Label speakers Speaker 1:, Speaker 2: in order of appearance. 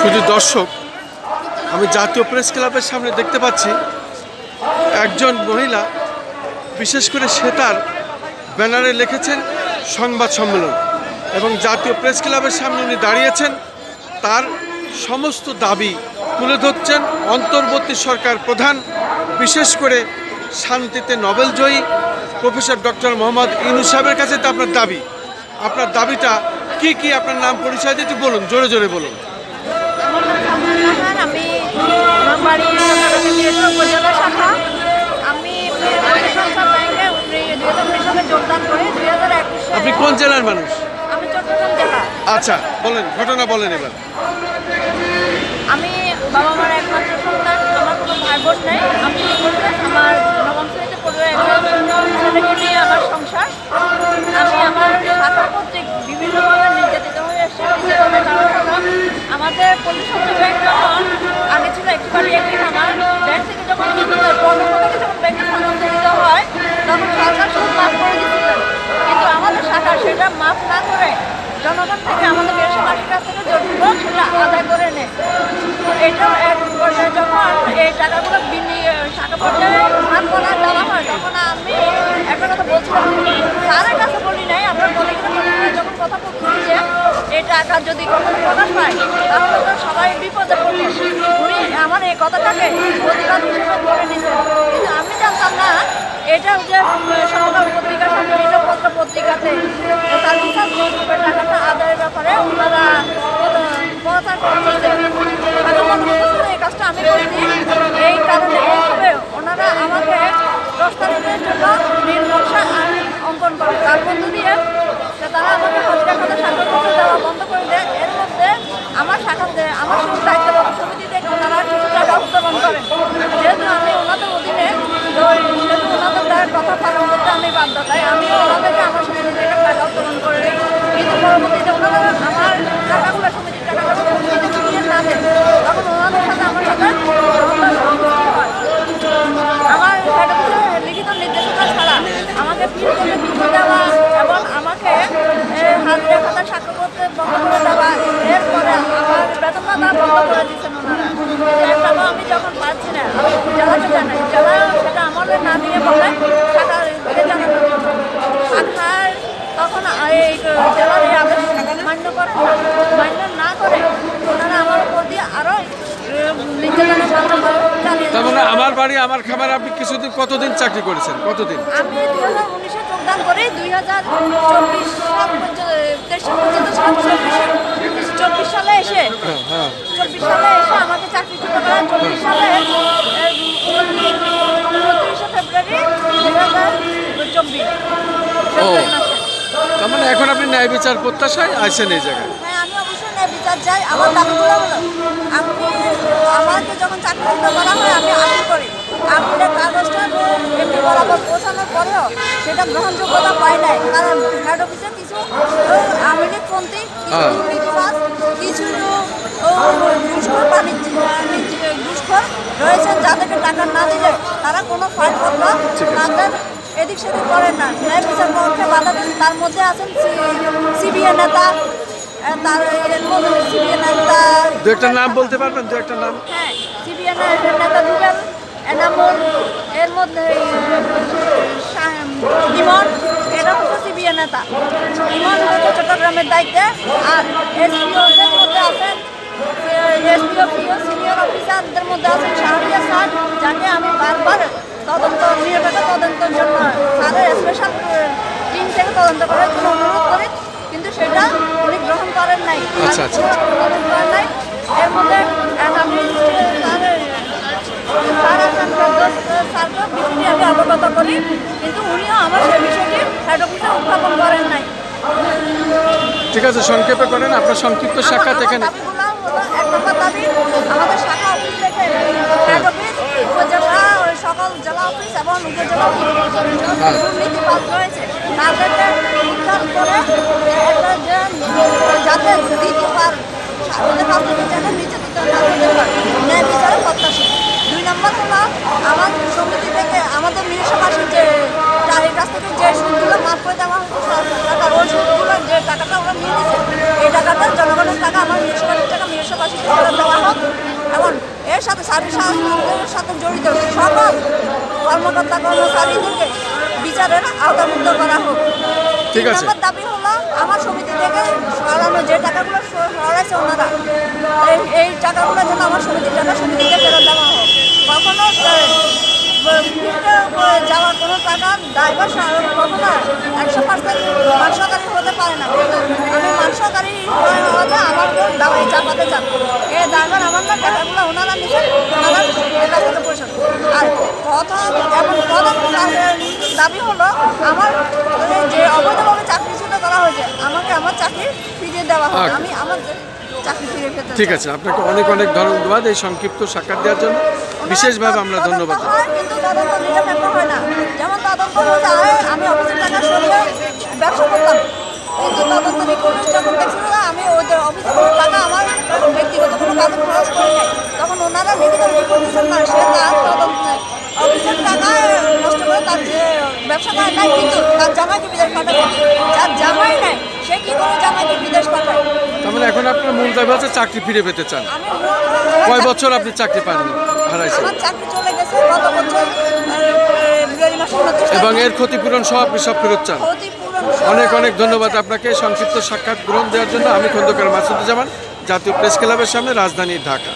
Speaker 1: শুধু দর্শক, আমি জাতীয় প্রেস ক্লাবের সামনে দেখতে পাচ্ছি একজন মহিলা, বিশেষ করে সে তার ব্যানারে লিখেছেন সংবাদ সম্মেলন এবং জাতীয় প্রেস ক্লাবের সামনে উনি দাঁড়িয়েছেন। তার সমস্ত দাবি তুলে ধরছেন অন্তর্বর্তী সরকার প্রধান, বিশেষ করে শান্তিতে নোবেল জয়ী প্রফেসর ডক্টর মোহাম্মদ ইউনুস সাহেবের কাছে তো আপনার দাবি। আপনার দাবিটা কি কি? আপনার নাম পরিচয় দিতে বলুন, জোরে জোরে বলুন।
Speaker 2: খান আমি আমার বাড়ি উপজেলা শাখা। আমি সংসদ ব্যাংকে দুই হাজার উনিশ সালে যোগদান করি দুই হাজার একুশ
Speaker 1: আপনি কোন জেলার মানুষ?
Speaker 2: আমি চট্টগ্রাম জেলা।
Speaker 1: আচ্ছা বলেন ঘটনা বলেন এবার।
Speaker 2: আমি বাবা মার একমাত্র সন্তান আমার কোনো ভাই বোন নেই। আমি আমার যখন এই শাখা পর্যায়ে ভাগ হয়, তখন আমি একটা কথা বলছিলাম, স্যারের কাছে বলি নাই, আমরা যখন কথা বলছি যে এই টাকা যদি কখনো প্রকাশ পায় তাহলে তো সবাই বিপদে পড়বে উনি আমার এই কথাটাকে প্রতিবাদ হিসেবে ধরে নিতেন কিন্তু আমি জানতাম না এটা যে সরকার পত্রিকার সামনে এটা পত্র পত্রিকাতে তার বিশাল গ্রুপের টাকাটা আদায়ের ব্যাপারে ওনারা প্রচার করতেছে সাধারণ এই কাজটা আমি করিনি এই কারণে এইভাবে ওনারা আমাকে দশ তারিখের জন্য নির্মশা আইন অঙ্কন করে তার মধ্য দিয়ে যে তারা আমাকে হাজিরা খাতা স্বাক্ষর করতে দেওয়া বন্ধ করে দেয়। এর মধ্যে আমার শাখাতে আমার শুধু দায়িত্বরত সমিতি থেকে ওনারা কিছু টাকা উত্তোলন করেন। যেহেতু আমি ওনাদের অধীনে, তো সেহেতু ওনাদের দ্বারা কথা পালন করতে আমি বাধ্য তাই আমি ওনাদেরকে আমার সমিতি থেকে টাকা উত্তোলন করে কিন্তু পরবর্তীতে ওনারা আমার টাকাগুলো সমিতির টাকাগুলো সমিতিতে ফিরিয়ে না তখন ওনাদের সাথে আমার সাথে আমার লিখিত নির্দেশনা ছাড়া আমাকে ফিরে দেওয়া আমাকে এ, হাজিরা খাতা স্বাক্ষর করতে বন্ধ করে দেওয়া এরপরে আমার বেতন ভাতা বন্ধ করে দিচ্ছেন ওনারা। টাকা আমি যখন পাচ্ছি না আমি জেলাকে জানাই। জেলা সেটা আমাদের না দিয়ে বলে জানানোর জন্য তখন এই জেলার এই আদেশ মান্য করে না। মান্য না করে ওনারা আমার উপর দিয়ে আরও নির্যাতনের মাধ্যমে
Speaker 1: তার মানে আমার বাড়ি আমার খাবার আপনি কিছুদিন কতদিন চাকরি করেছেন? কতদিন?
Speaker 2: আমি দুই হাজার উনিশে যোগদান করে দুই হাজার চব্বিশ সাল পর্যন্ত সাল পর্যন্ত চব্বিশ সালে এসে চব্বিশ সালে এসে আমাকে চাকরিচ্যুত করা চব্বিশ সালে উনত্রিশে ফেব্রুয়ারি দুই হাজার চব্বিশ
Speaker 1: তার মানে এখন আপনি ন্যায় বিচার প্রত্যাশায় আছেন এই জায়গায়?
Speaker 2: হ্যাঁ আমি অবশ্যই ন্যায় বিচার চাই। আমার দাবিগুলো হলো আমি আমাকে যখন চাকরিচ্যুত করা হয় আমি আপিল করি। আপিলের কাগজটা এমনি বরাবর পৌঁছানোর পরেও সেটা গ্রহণযোগ্যতা পায় নাই। কারণ হেড অফিসে কিছু আওয়ামী লীগপন্থী কিছু
Speaker 1: হ্যাঁ।
Speaker 2: দুর্নীতিবাজ কিছু ঘুষখোর রয়েছেন যাদেরকে টাকা না দিলে তারা কোনো ফাইলপত্র তাদের এদিক সেদিক করেন না। ন্যায় বিচার পক্ষে বাধা দেন তার মধ্যে আছেন সিবিএ নেতা তার সিবিএ নেতা।
Speaker 1: দু একটা নাম বলতে পারবেন? দু একটা নাম?
Speaker 2: হ্যাঁ সিবিএ নেতা শাহ- ইমন এরা হচ্ছে সিবিএ নেতা। ইমন হচ্ছে চট্টগ্রামের দায়িত্বে আর এসপিওদের মধ্যে আছেন এসপিও পিও সিনিয়র অফিসারদের মধ্যে আছেন শাহরিয়া স্যার যাকে আমি বারবার তদন্ত নিরপেক্ষ তদন্তের জন্য স্যারের স্পেশাল টিম থেকে তদন্ত করার জন্য অনুরোধ করি কিন্তু সেটা উনি গ্রহণ করেন নাই।
Speaker 1: আচ্ছা, আচ্ছা, আচ্ছা।
Speaker 2: গ্রহণ করেন নাই। এর মধ্যে স্যার স্যারকে বিষয়টি আমি অবগত করি কিন্তু উনিও আমার সেই বিষয়টি হেড অফিসে উত্থাপন করেন নাই
Speaker 1: ঠিক আছে সংক্ষেপে করেন আপনার সংক্ষিপ্ত সাক্ষাৎ
Speaker 2: আমার-
Speaker 1: এখানে
Speaker 2: এক নম্বর দাবি আমাদের শাখা অফিস থেকে হেড অফিস উপজেলা ওই সকল জেলা অফিস এবং উপজেলা। রয়েছে তাদেরকে উদ্ধার করে একটা যে যাতে দ্বিতীয়বার ওদের কাছ থেকে যেন নির্যাতিত না হতে পারে ন্যায় বিচারে প্রত্যাশী দুই নম্বর হলো আমার সমিতি থেকে আমাদের মিরসভাসীর যে তার কাছ থেকে যে সুদগুলো মাফ করে দেওয়া হচ্ছে সরকার ওই সুদগুলো যে টাকাটা ওরা নিয়ে নিছে এই টাকাটা জনগণের টাকা আমার মিউনিসিপালিটির টাকা মিউনিসিপালিটিতে ফেরত দেওয়া হোক। এবং এর সাথে সার্ভিস সাথে জড়িত সকল কর্মকর্তা কর্মচারীদেরকে বিচারের আওতামুক্ত করা হোক।
Speaker 1: ঠিক আছে।
Speaker 2: দাবি হলো আমার সমিতি থেকে সরানো যে টাকাগুলো সরাইছে ওনারা এই এই টাকাগুলো যেন আমার সমিতির টাকা সমিতিতে ফেরত দেওয়া হোক। কখনো যাওয়ার কোনো টাকা ড্রাইভার একশো পার্সেন্ট মানসকারী হতে পারে না। আমি মানসকারী হওয়াতে আমার উপর দাবাই চাপাতে চান। এই ড্রাইভার আমার না টাকাগুলো ওনারা নিচ্ছেন ওনারা থেকে পয়সা আর প্রথম এবং প্রথম দাবি হলো আমার এই যে অবৈধভাবে চাকরিচ্যুত করা হয়েছে আমাকে আমার চাকরি ফিরিয়ে দেওয়া হবে।
Speaker 1: আচ্ছা।
Speaker 2: আমি আমার চাকরি
Speaker 1: ঠিক আছে আপনাকে অনেক অনেক ধন্যবাদ এই সংক্ষিপ্ত সাক্ষাৎ দেওয়ার জন্য। বিশেষভাবে আমরা ধন্যবাদ
Speaker 2: হয় আমি অফিসের টাকা সরিয়ে ব্যবসা করতাম। কিন্তু তদন্ত রিপোর্ট যখন দেখছিল না। আমি ওই যে অফিসের কোনো টাকা আমার ব্যক্তিগত কোনো কাজে খরচ করি নাই। তখন ওনারা মেডিকেল রিপোর্ট দিচ্ছেন না সে তার তদন্ত অফিসের টাকা নষ্ট করে তার যে ব্যবসা করে নাই কিন্তু তার জামাইকে বিদেশ পাঠায় যার জামাই নাই সে কি করে জামাইকে বিদেশ পাঠায়
Speaker 1: তার মানে এখন আপনার মূল দাবি হচ্ছে চাকরি ফিরে পেতে চান। কয় বছর আপনি চাকরি পাননি? হারাইছেন। এবং এর ক্ষতিপূরণ সহ আপনি সব ফেরত চান। অনেক অনেক ধন্যবাদ আপনাকে। সংক্ষিপ্ত সাক্ষাৎ গ্রহণ দেওয়ার জন্য আমি খন্দকার মাসুদুজ্জামান জাতীয় প্রেস ক্লাবের সামনে রাজধানী ঢাকা।